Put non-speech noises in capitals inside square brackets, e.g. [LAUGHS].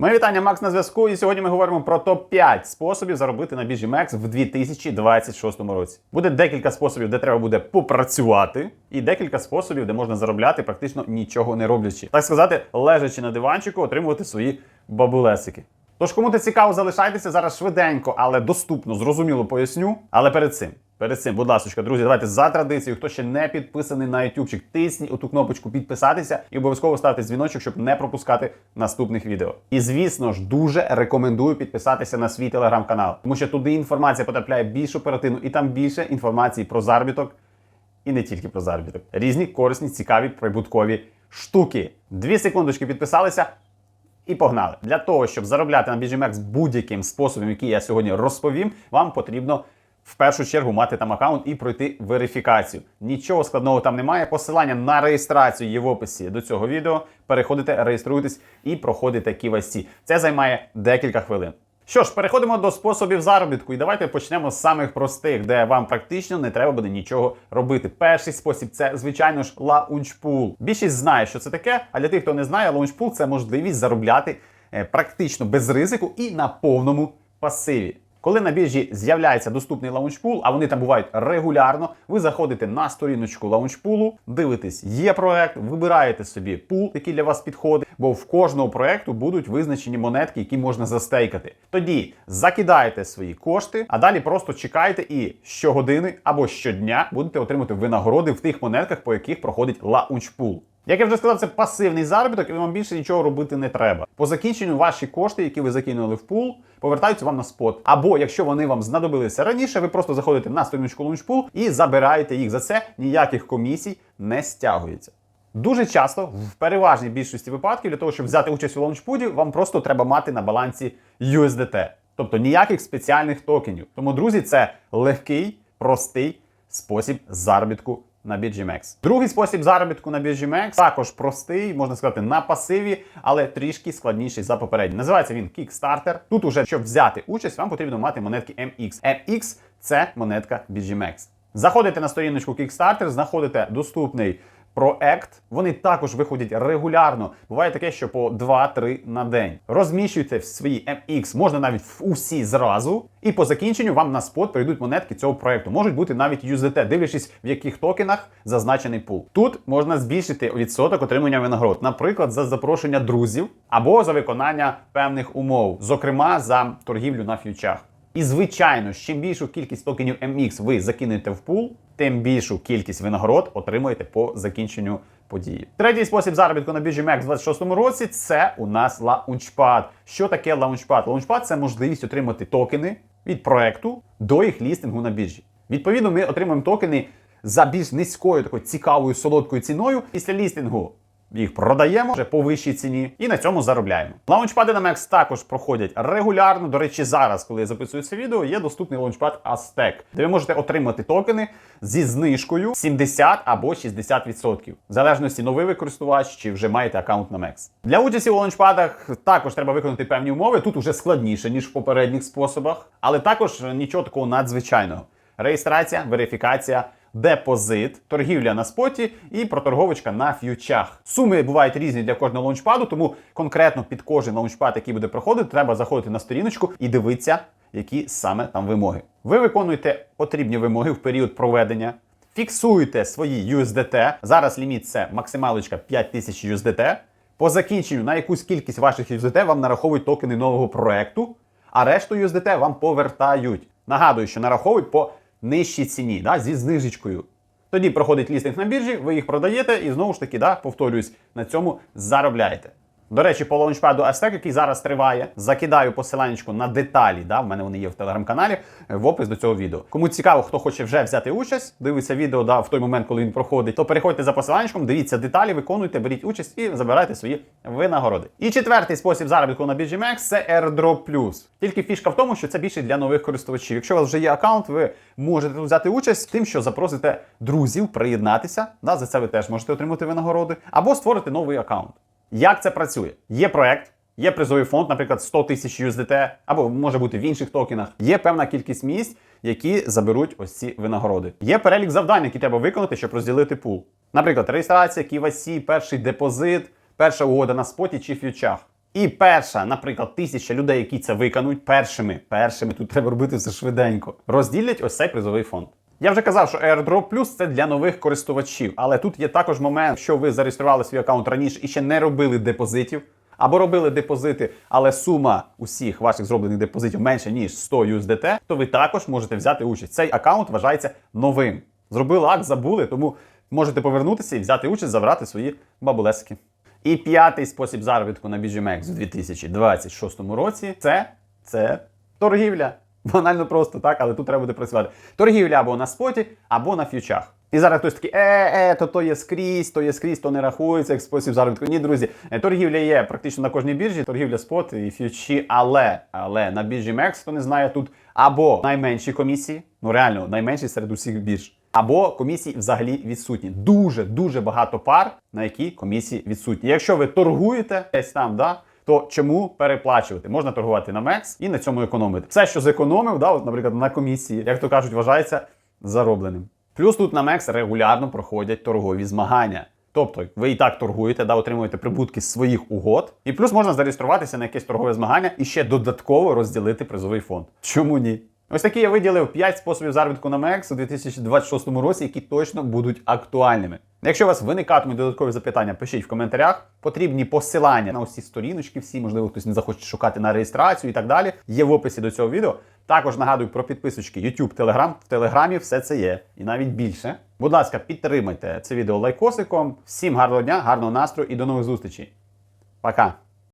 Моє вітання, Макс на зв'язку. І сьогодні ми говоримо про топ-5 способів заробити на біржі MEX в 2026 році. Буде декілька способів, де треба буде попрацювати, і декілька способів, де можна заробляти практично нічого не роблячи. Так сказати, лежачи на диванчику, отримувати свої бабулесики. Тож, кому це цікаво, залишайтеся зараз швиденько, але доступно, зрозуміло поясню. Але перед цим. Перед цим, будь ласка, друзі, давайте за традицією, хто ще не підписаний на ютубчик, тисніть оту кнопочку підписатися і обов'язково ставте дзвіночок, щоб не пропускати наступних відео. І звісно ж, дуже рекомендую підписатися на свій телеграм-канал, тому що туди інформація потрапляє більш оперативно і там більше інформації про заробіток, і не тільки про заробіток. Різні корисні, цікаві, прибуткові штуки. Дві секундочки підписалися. І погнали. Для того, щоб заробляти на BGMX будь-яким способом, який я сьогодні розповім, вам потрібно в першу чергу мати там аккаунт і пройти верифікацію. Нічого складного там немає. Посилання на реєстрацію є в описі до цього відео. Переходите, реєструйтесь і проходите KYC. Це займає декілька хвилин. Що ж, переходимо до способів заробітку, і давайте почнемо з самих простих, де вам практично не треба буде нічого робити. Перший спосіб це, звичайно ж, лаунчпул. Більшість знає, що це таке, а для тих, хто не знає, лаунчпул це можливість заробляти е, практично без ризику і на повному пасиві. Коли на біржі з'являється доступний лаунчпул, а вони там бувають регулярно, ви заходите на сторіночку лаунчпулу, дивитесь, є проект, вибираєте собі пул, який для вас підходить, бо в кожного проекту будуть визначені монетки, які можна застейкати. Тоді закидаєте свої кошти, а далі просто чекаєте і щогодини або щодня будете отримати винагороди в тих монетках, по яких проходить лаунчпул. Як я вже сказав, це пасивний заробіток, і вам більше нічого робити не треба. По закінченню ваші кошти, які ви закинули в пул, повертаються вам на спот. Або якщо вони вам знадобилися раніше, ви просто заходите на сторіночку лаунчпул і забираєте їх за це. Ніяких комісій не стягується. Дуже часто, в переважній більшості випадків, для того, щоб взяти участь у лаунчпуді, вам просто треба мати на балансі USDT. Тобто ніяких спеціальних токенів. Тому, друзі, це легкий, простий спосіб заробітку на BGMX. Другий спосіб заробітку на BGMX також простий, можна сказати, на пасиві, але трішки складніший за попередній. Називається він Kickstarter. Тут уже, щоб взяти участь, вам потрібно мати монетки MX. MX – це монетка BGMX. Заходите на сторіночку Kickstarter, знаходите доступний проект. Вони також виходять регулярно. Буває таке, що по 2-3 на день. Розміщуйте в свої MX, можна навіть в усі зразу. І по закінченню вам на спот прийдуть монетки цього проекту. Можуть бути навіть USDT, дивлячись, в яких токенах зазначений пул. Тут можна збільшити відсоток отримання винагород, наприклад, за запрошення друзів або за виконання певних умов, зокрема за торгівлю на ф'ючах. І звичайно, чим більшу кількість токенів MX ви закинете в пул, тим більшу кількість винагород отримуєте по закінченню події. Третій спосіб заробітку на біржі MEX в 26 році це у нас Launchpad. Що таке Launchpad? Launchpad – це можливість отримати токени від проекту до їх лістингу на біржі. Відповідно, ми отримуємо токени за більш низькою такою цікавою солодкою ціною. Після лістингу їх продаємо вже по вищій ціні і на цьому заробляємо. Лаунчпади на MEX також проходять регулярно. До речі, зараз, коли я записую це відео, є доступний лаунчпад Aztec, де ви можете отримати токени зі знижкою 70 або 60%, в залежності новий ви користувач чи вже маєте аккаунт на MEX. Для участі у лаунчпадах також треба виконати певні умови. Тут уже складніше ніж в попередніх способах, але також нічого такого надзвичайного. Реєстрація, верифікація депозит, торгівля на споті і проторговочка на ф'ючах. Суми бувають різні для кожного лаунчпаду, тому конкретно під кожен лаунчпад, який буде проходити, треба заходити на сторіночку і дивитися, які саме там вимоги. Ви виконуєте потрібні вимоги в період проведення. Фіксуєте свої USDT. Зараз ліміт це максималочка 5000 USDT. По закінченню на якусь кількість ваших USDT вам нараховують токени нового проекту, а решту USDT вам повертають. Нагадую, що нараховують по нижчій ціні, да, зі знижечкою. Тоді проходить лістинг на біржі, ви їх продаєте і знову ж таки, да, повторюсь, на цьому заробляєте. До речі, по лаунчпаду Aztec, який зараз триває, закидаю посиланнячку на деталі. Да, в мене вони є в телеграм-каналі, в опис до цього відео. Кому цікаво, хто хоче вже взяти участь, дивиться відео да, в той момент, коли він проходить, то переходьте за посиланнячком, дивіться деталі, виконуйте, беріть участь і забирайте свої винагороди. І четвертий спосіб заробітку на MEX – це AirDrop Тільки фішка в тому, що це більше для нових користувачів. Якщо у вас вже є аккаунт, ви можете взяти участь тим, що запросите друзів приєднатися. Да, за це ви теж можете отримати винагороди, або створити новий аккаунт. Як це працює? Є проект, є призовий фонд, наприклад, 100 тисяч USDT, або може бути в інших токенах. Є певна кількість місць, які заберуть ось ці винагороди. Є перелік завдань, які треба виконати, щоб розділити пул. Наприклад, реєстрація, KYC, перший депозит, перша угода на споті чи ф'ючах. І перша, наприклад, тисяча людей, які це виконують, першими, першими, тут треба робити все швиденько, розділять ось цей призовий фонд. Я вже казав, що AirDrop Plus це для нових користувачів, але тут є також момент, що ви зареєстрували свій аккаунт раніше і ще не робили депозитів. Або робили депозити, але сума усіх ваших зроблених депозитів менше ніж 100 USDT, то ви також можете взяти участь. Цей аккаунт вважається новим. Зробили акт, забули, тому можете повернутися і взяти участь, забрати свої бабулесики. І п'ятий спосіб заробітку на MEX у 2026 році це, це торгівля. [LAUGHS] Банально просто так, але тут треба буде працювати. Торгівля або на споті, або на ф'ючах. І зараз хтось такий, е, е, то то є скрізь, то є скрізь, то не рахується як спосіб заробітку. Ні, друзі, е, торгівля є практично на кожній біржі, торгівля спот і ф'ючі, але, але на біржі MEX, хто не знає, тут або найменші комісії, ну реально найменші серед усіх бірж. Або комісії взагалі відсутні. Дуже дуже багато пар, на які комісії відсутні. Якщо ви торгуєте десь там, да, то чому переплачувати? Можна торгувати на Мекс і на цьому економити. Все, що зекономив, да, от, наприклад, на комісії, як то кажуть, вважається заробленим. Плюс тут на Мекс регулярно проходять торгові змагання. Тобто ви і так торгуєте, да, отримуєте прибутки з своїх угод, і плюс можна зареєструватися на якесь торгове змагання і ще додатково розділити призовий фонд. Чому ні? Ось такі я виділив 5 способів заробітку на MEX у 2026 році, які точно будуть актуальними. Якщо у вас виникатимуть додаткові запитання, пишіть в коментарях. Потрібні посилання на ці сторіночки, всі, можливо, хтось не захоче шукати на реєстрацію і так далі. Є в описі до цього відео. Також нагадую про підписочки YouTube, Telegram. В Телеграмі все це є, і навіть більше. Будь ласка, підтримайте це відео лайкосиком. Всім гарного дня, гарного настрою і до нових зустрічей. Пока!